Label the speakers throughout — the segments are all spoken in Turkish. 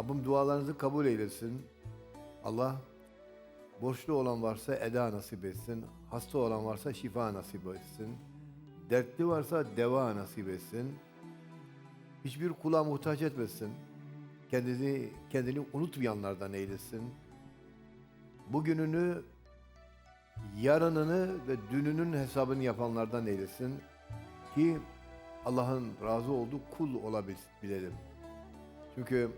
Speaker 1: Rabbim dualarınızı kabul eylesin. Allah borçlu olan varsa eda nasip etsin. Hasta olan varsa şifa nasip etsin. Dertli varsa deva nasip etsin. Hiçbir kula muhtaç etmesin. Kendini kendini unutmayanlardan eylesin. Bugününü, yarınını ve dününün hesabını yapanlardan eylesin ki Allah'ın razı olduğu kul olabilelim. Çünkü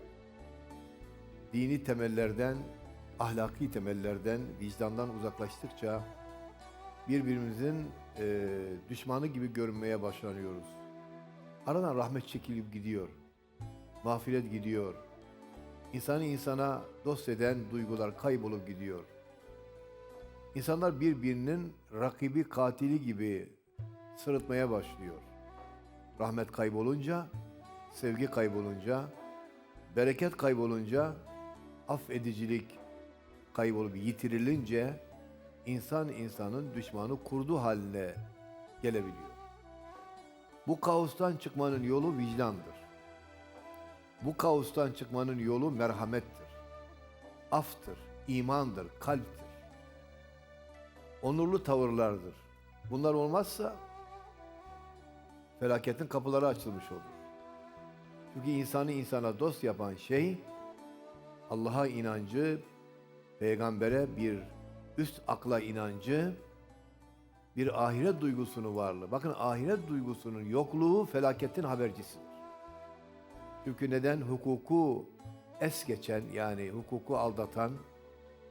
Speaker 1: dini temellerden, ahlaki temellerden, vicdandan uzaklaştıkça birbirimizin e, düşmanı gibi görünmeye başlanıyoruz. Aradan rahmet çekilip gidiyor. Mağfiret gidiyor. İnsanı insana dost eden duygular kaybolup gidiyor. İnsanlar birbirinin rakibi, katili gibi sırıtmaya başlıyor. Rahmet kaybolunca, sevgi kaybolunca, bereket kaybolunca, affedicilik kaybolup yitirilince insan insanın düşmanı kurdu haline gelebiliyor. Bu kaostan çıkmanın yolu vicdandır. Bu kaostan çıkmanın yolu merhamettir. Aftır, imandır, kalptir. Onurlu tavırlardır. Bunlar olmazsa felaketin kapıları açılmış olur. Çünkü insanı insana dost yapan şey Allah'a inancı, peygambere bir üst akla inancı, bir ahiret duygusunun varlığı. Bakın ahiret duygusunun yokluğu felaketin habercisidir. Çünkü neden? Hukuku es geçen yani hukuku aldatan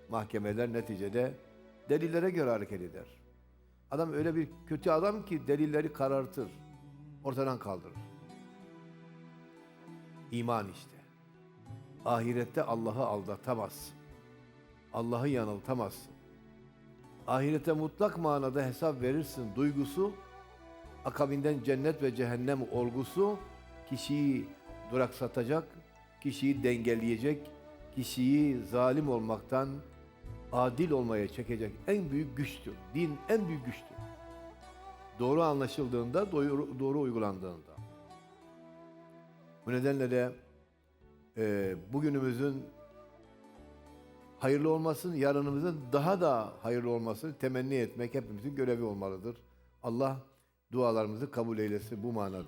Speaker 1: mahkemeler neticede delillere göre hareket eder. Adam öyle bir kötü adam ki delilleri karartır, ortadan kaldırır. İman işte. Ahirette Allah'ı aldatamazsın. Allah'ı yanıltamazsın. Ahirete mutlak manada hesap verirsin duygusu, akabinden cennet ve cehennem olgusu kişiyi duraksatacak, kişiyi dengeleyecek, kişiyi zalim olmaktan adil olmaya çekecek en büyük güçtür. Din en büyük güçtür. Doğru anlaşıldığında, doğru, doğru uygulandığında. Bu nedenle de e, bugünümüzün hayırlı olmasını, yarınımızın daha da hayırlı olmasını temenni etmek hepimizin görevi olmalıdır. Allah dualarımızı kabul eylesin bu manada.